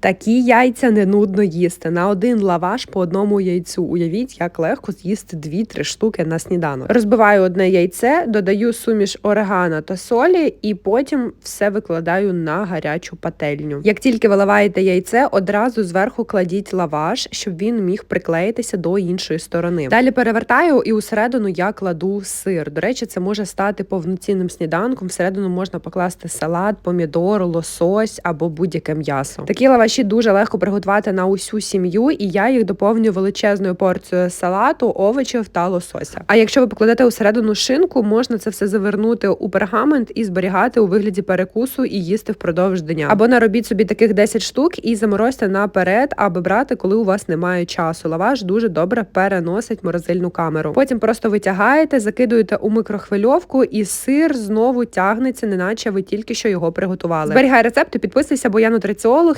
Такі яйця не нудно їсти. На один лаваш по одному яйцю. Уявіть, як легко з'їсти 2-3 штуки на сніданок. Розбиваю одне яйце, додаю суміш орегано та солі, і потім все викладаю на гарячу пательню. Як тільки виливаєте яйце, одразу зверху кладіть лаваш, щоб він міг приклеїтися до іншої сторони. Далі перевертаю і усередину я кладу сир. До речі, це може стати повноцінним сніданком. Всередину можна покласти салат, помідор, лосось або будь-яке м'ясо. Такі лаваші дуже легко приготувати на усю сім'ю, і я їх доповнюю величезною порцією салату, овочів та лосося. А якщо ви покладете усередину шинку, можна це все завернути у пергамент і зберігати у вигляді перекусу і їсти впродовж дня. Або наробіть собі таких 10 штук і заморозьте наперед, аби брати, коли у вас немає часу. Лаваш дуже добре переносить морозильну камеру. Потім просто витягаєте, закидуєте у микрохвильовку, і сир знову тягнеться, неначе ви тільки що його приготували. Зберігай рецепт і підписуйся, бо я нутриціолог